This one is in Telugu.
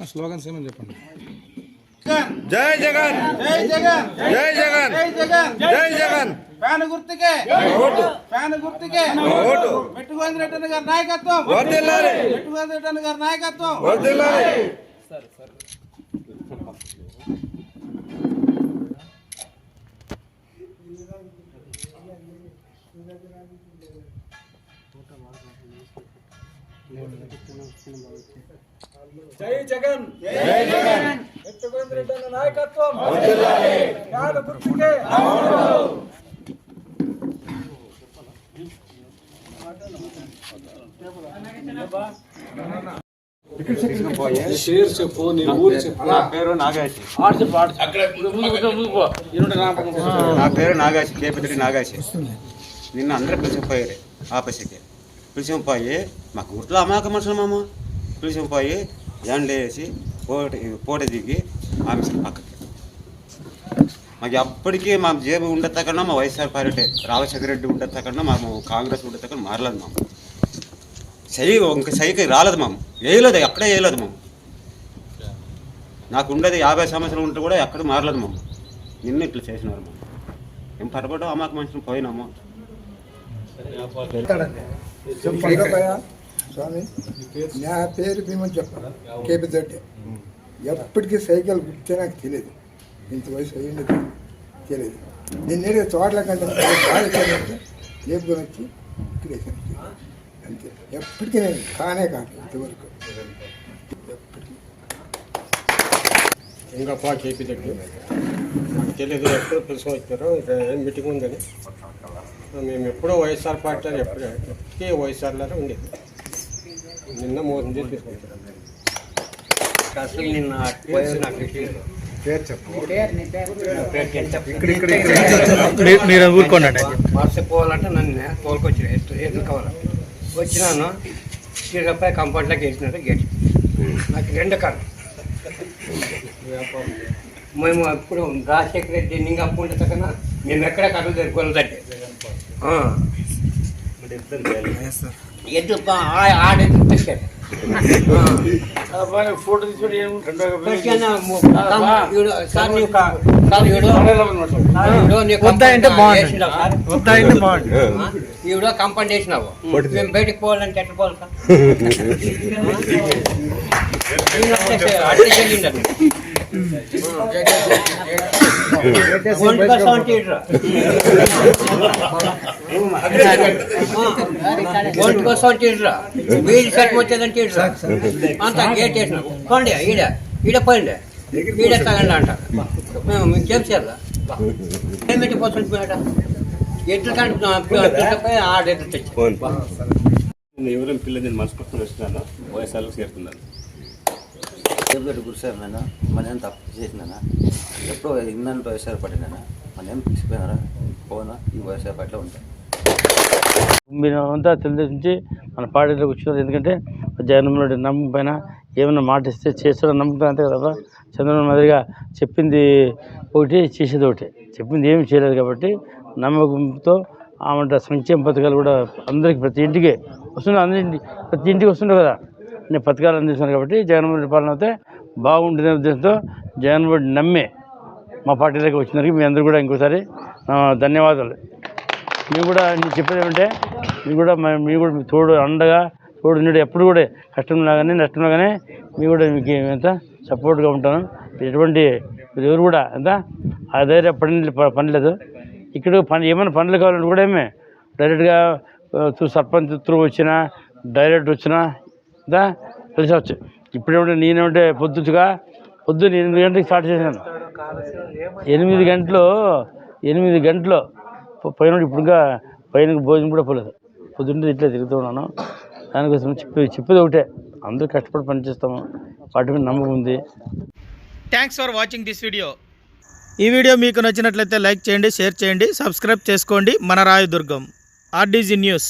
స్లోగన్స్ ఏమని చెప్పండి జై జగన్. జై జగన్. జై జగన్. జై జగన్. జై జగన్. ఫ్యాన్ గుర్తుకే. ఫ్యాన్ గుర్తుకే. ఓటు. మెట్టుగోవింద రెడ్డి గారి నాయకత్వం. మెట్టుగోవింద రెడ్డి గారి నాయకత్వం. వర్ధిల్లాలి జై జగన్. జై జగన్. మెట్టుగోవింద రెడ్డి అన్న నాయకత్వం. వర్ధిల్లాలి ఫ్యాన్ గుర్తుకే నా పేరు నాగాసి నా పేరు నాగాసి కేపతిరి నాగాసి నిన్న అందరూ పిలిచిపోయారు పిలిచిన పోయి మాకు గుర్తులో అమాయక మనుషులు మామ. పిలిచిపోయి ఎండ వేసి పోటీ పోటీ దిగి ఆమె పక్కకి. మాకు ఎప్పటికీ మా జేబు ఉండేతకన్నా మా వైఎస్ఆర్ పార్టీ రాజశేఖర రెడ్డి ఉండేతకన్నా మా కాంగ్రెస్ ఉండేతకన్నా మారలేదు మామ. సై ఇంకా సైకి రాలేదు మామ. వేయలేదు ఎక్కడే వేయలేదు మామ. నాకు ఉండేది యాభై సంవత్సరాలు ఉంటే కూడా ఎక్కడ మారలేదు మామ. నిన్న ఇట్లా చేసినారు మామ. ఏం పరపడం అమ్మాక మనుషులు పోయినాము. స్వామి నా పేరు భీమని చెప్పాను. కేపీ దొడ్డి ఎప్పటికీ సైకిల్ గుర్తే నాకు తెలియదు. ఇంత వయసు అయ్యింది తెలియదు. నేను నేరుగా తోటల కంటే లేపుకొని వచ్చి ఇక్కడ. అంతే. ఎప్పటికీ నేను కానే కాదు ఇంతవరకు. ఎప్పటికీ. ఇంకప్ప కేపీ దగ్గర నాకు తెలియదు ఎప్పుడు ఇక్కడ ఏం మీటింగ్ ఉందని. మేము ఎప్పుడో వైఎస్ఆర్ పార్టీ అని ఎప్పుడు ఎప్పటికీ వైఎస్ఆర్లోనే ఉండేది. నిన్న మోసం చేసి తీసుకొచ్చారు. అసలు నిన్న. మీరు ఊరుకోండి మార్చి పోవాలంటే నన్ను తోలుకొచ్చిన ఎందుకు కావాలంటే వచ్చినాను తిరగపై కంపౌండ్లోకి వేసినారు గేట్. నాకు రెండు కాదు మేము అప్పుడు రాజశేఖర రెడ్డి ఇంకా అప్పుడు కన్నా మేము ఎక్కడ కథలు జరుపుకోలేదండి తెచ్చాడు ఫోటో తీసుకుని ఈవిడ కంపౌండ్ వేసినావు మేము బయటకు పోవాలంటే ఎట్లా పోవాలి సార్? ఈయన వచ్చేసి అట్లే ఒంటి కోసం అంటే ఇట్రా. ఒంటి కోసం సెట్ వచ్చేదంటే ఇట్రా. అంతా గేట్ వేసినావు పోండి ఈడ ఈడ పోయింది ఈడ తగండి అంటారు మేము మీకు ఏం చేయాలా ఏమిటి పోతుంది మేడ ఎట్లు కంటే ఆడెట్లు తెచ్చి ఎవరైనా పిల్లలు నేను మనస్ఫూర్తిగా వస్తున్నాను వయసాలకు చేరుతున్నాను దేవుడు గురుసారు నాన్న మన ఏం తప్పు చేసినానా? ఎప్పుడో ఇన్నాను వయసారు పడినానా మన ఏం పిలిచిపోయినారా? పోనా? ఈ వ్యవసాయ పట్ల ఉంటాయి మీరు అంతా నుంచి మన పార్టీలోకి వచ్చినారు ఎందుకంటే జగన్మోహన్ నమ్మకం పైన ఏమైనా మాట ఇస్తే చేస్తాడో నమ్మకం అంతే కదా చంద్రబాబు మాదిరిగా చెప్పింది ఒకటి చేసేది ఒకటి. చెప్పింది ఏమి చేయలేదు కాబట్టి నమ్మకంతో ఆమె సంక్షేమ పథకాలు కూడా అందరికి ప్రతి ఇంటికి వస్తున్నాయి అందరి ప్రతి ఇంటికి వస్తుండే కదా. పథకాలు అందిస్తున్నారు కాబట్టి జగన్మోహన్ రెడ్డి పాలన అయితే బాగుంటుందనే ఉద్దేశంతో జగన్మోహన్ రెడ్డి నమ్మి మా పార్టీలోకి వచ్చినందుకు మీ అందరూ కూడా ఇంకోసారి ధన్యవాదాలు. మేము కూడా నేను చెప్పేది ఏమంటే మీరు కూడా మీ కూడా మీ తోడు అండగా తోడు నీడు ఎప్పుడు కూడా కష్టంలో కానీ నష్టంలో కానీ మీ కూడా మీకు ఎంత సపోర్ట్గా ఉంటాను. ఎటువంటి ఎవరు కూడా ఎంత ఆ ధైర్య పని ప- పనిలేదు ఇక్కడ పని ఏమైనా పనులు కావాలంటే కూడా ఏమే డైరెక్ట్గా సర్పంచ్ త్రూ వచ్చినా డైరెక్ట్ వచ్చినా దా కలిసి వచ్చు. ఇప్పుడేమంటే నేనేమంటే పొద్దుగా పొద్దున్న ఎనిమిది గంటలకు స్టార్ట్ చేశాను. ఎనిమిది గంటలు ఎనిమిది గంటలు పైన ఇప్పుడుగా ఇప్పుడు ఇంకా పైన భోజనం కూడా పోలేదు. పొద్దుంటే ఇట్లా తిరుగుతూ ఉన్నాను. దానికోసం చెప్పి చెప్పేది ఒకటే. అందరూ కష్టపడి పనిచేస్తాము వాటి మీద నమ్మకం ఉంది. Thanks for watching this video ఈ వీడియో మీకు నచ్చినట్లయితే లైక్ చేయండి షేర్ చేయండి సబ్స్క్రైబ్ చేసుకోండి. మన రాయదుర్గం ఆర్డీజీ న్యూస్.